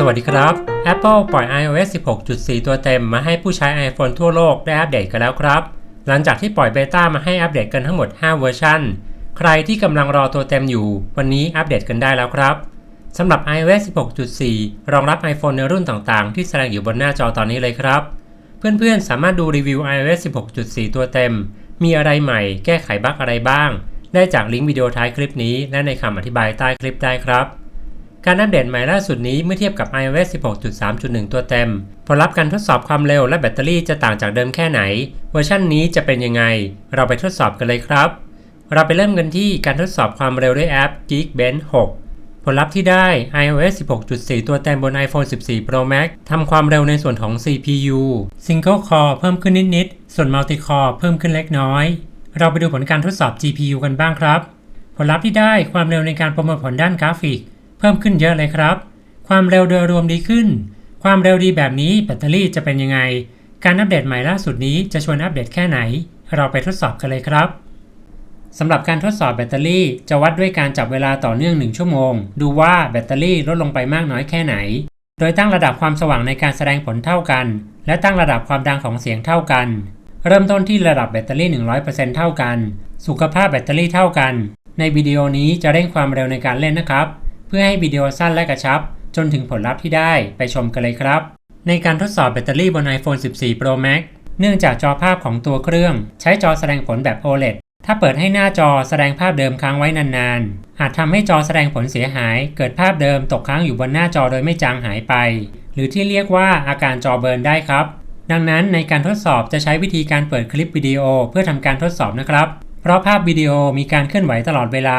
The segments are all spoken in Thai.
สวัสดีครับ Apple ปล่อย iOS 16.4 ตัวเต็มมาให้ผู้ใช้ iPhone ทั่วโลกได้อัปเดตกันแล้วครับ หลังจากที่ปล่อยเบต้ามาให้อัปเดตกันทั้งหมด 5 เวอร์ชันใครที่กำลังรอตัวเต็มอยู่ วันนี้อัปเดตกันได้แล้วครับ สำหรับ iOS 16.4 รองรับ iPhone ในรุ่นต่างๆ ที่แสดงอยู่บนหน้าจอตอนนี้เลยครับ เพื่อนๆ สามารถดูรีวิว iOS 16.4 ตัวเต็ม มีอะไรใหม่ แก้ไขบั๊กอะไรบ้าง ได้จากลิงก์วิดีโอท้ายคลิปนี้และในคำอธิบายใต้คลิปได้ครับ การอัปเดตใหม่ล่าสุดนี้เมื่อเทียบกับ iOS 16.3.1 ตัวเต็ม ผลลัพธ์การทดสอบความเร็วและแบตเตอรี่จะต่างจากเดิมแค่ไหน เวอร์ชันนี้จะเป็นยังไง เราไปทดสอบกันเลยครับ เราไปเริ่มกันที่การทดสอบความเร็วด้วยแอป Geekbench 6 ผลลัพธ์ที่ได้ iOS 16.4 ตัวเต็มบน iPhone 14 Pro Max ทำความเร็วในส่วนของ CPU Single Core เพิ่มขึ้นนิดๆ ส่วน Multi Core เพิ่มขึ้นเล็กน้อย เราไปดูผลการทดสอบ GPU กันบ้างครับ ผลลัพธ์ที่ได้ความเร็วในการประมวลผลด้านกราฟิก เพิ่มขึ้นเยอะเลยครับ ความเร็วโดยรวมดีขึ้น ความเร็วดีแบบนี้แบตเตอรี่จะเป็นยังไง การอัปเดตใหม่ล่าสุดนี้จะชวนอัปเดตแค่ไหน เราไปทดสอบกันเลยครับสำหรับการทดสอบแบตเตอรี่จะวัดด้วยการจับเวลาต่อเนื่อง 1 ชั่วโมง ดูว่าแบตเตอรี่ลดลงไปมากน้อยแค่ไหน โดยตั้งระดับความสว่างในการแสดงผลเท่ากัน และตั้งระดับความดังของเสียงเท่ากัน เริ่มต้นที่ระดับแบตเตอรี่ 100%เท่ากัน สุขภาพแบตเตอรี่เท่ากัน ในวิดีโอนี้จะเร่งความเร็วในการเล่นนะครับ พื่อให้วิดีโอสั้นและกระชับ จนถึงผลลัพธ์ที่ได้ไปชมกันเลยครับ ในการทดสอบแบตเตอรี่บน iPhone 14 Pro Max เนื่องจากจอภาพของตัวเครื่อง ใช้จอแสดงผลแบบ OLED ถ้าเปิดให้หน้าจอแสดงภาพเดิมค้างไว้นานๆ อาจทำให้จอแสดงผลเสียหาย เกิดภาพเดิมตกค้างอยู่บนหน้าจอโดยไม่จางหายไป หรือที่เรียกว่าอาการจอเบิร์นได้ครับ ดังนั้นในการทดสอบจะใช้วิธีการเปิดคลิปวิดีโอเพื่อทำการทดสอบนะครับ เพราะภาพวิดีโอมีการเคลื่อนไหวตลอดเวลา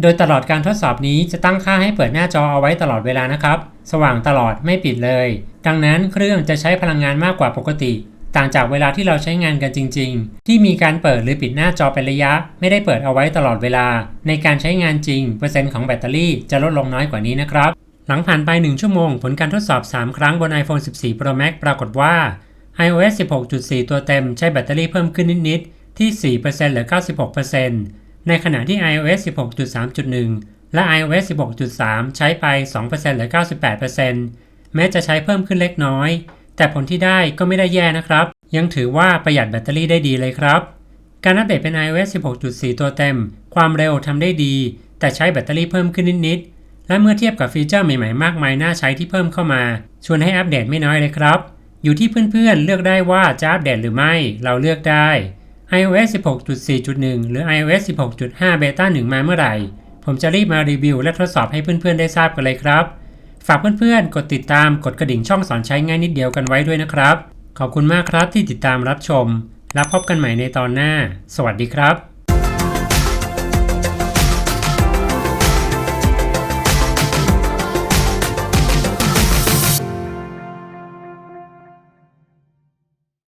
โดยตลอดการทดสอบนี้จะตั้งค่าให้เปิดหน้าจอเอาไว้ตลอดเวลานะครับ สว่างตลอดไม่ปิดเลย ดังนั้นเครื่องจะใช้พลังงานมากกว่าปกติ ต่างจากเวลาที่เราใช้งานกันจริง ๆ ที่มีการเปิดหรือปิดหน้าจอเป็นระยะ ไม่ได้เปิดเอาไว้ตลอดเวลา ในการใช้งานจริง เปอร์เซ็นต์ของแบตเตอรี่จะลดลงน้อยกว่านี้นะครับ หลังผ่านไป 1 ชั่วโมง ผลการทดสอบ 3 ครั้งบน iPhone 14 Pro Max ปรากฏว่า iOS 16.4 ตัวเต็มใช้แบตเตอรี่เพิ่มขึ้นนิดๆที่ 4%หรือ 96% ในขณะที่ iOS 16.3.1 และ iOS 16.3 ใช้ไป 2%หรือ 98%แม้จะใช้เพิ่มขึ้นเล็กน้อย แต่ผลที่ได้ก็ไม่ได้แย่นะครับ ยังถือว่าประหยัดแบตเตอรี่ได้ดีเลยครับ การอัปเดตเป็น iOS 16.4 ตัวเต็ม ความเร็วทำได้ดี แต่ใช้แบตเตอรี่เพิ่มขึ้นนิดๆ และเมื่อเทียบกับฟีเจอร์ใหม่ๆ มากมายน่าใช้ที่เพิ่มเข้ามา ชวนให้อัปเดตไม่น้อยเลยครับ อยู่ที่เพื่อนๆเลือกได้ว่าจะอัปเดตหรือไม่ เราเลือกได้ iOS 16.4.1 หรือ iOS 16.5 Beta 1 มาเมื่อไหร่ ผมจะรีบมารีวิวและทดสอบให้เพื่อนๆได้ทราบกันเลยครับ ฝากเพื่อนๆ กดติดตามกดกระดิ่งช่องสอนใช้ง่ายนิดเดียวกันไว้ด้วยนะครับ ขอบคุณมากครับที่ติดตามรับชม แล้วพบกันใหม่ในตอนหน้า สวัสดีครับ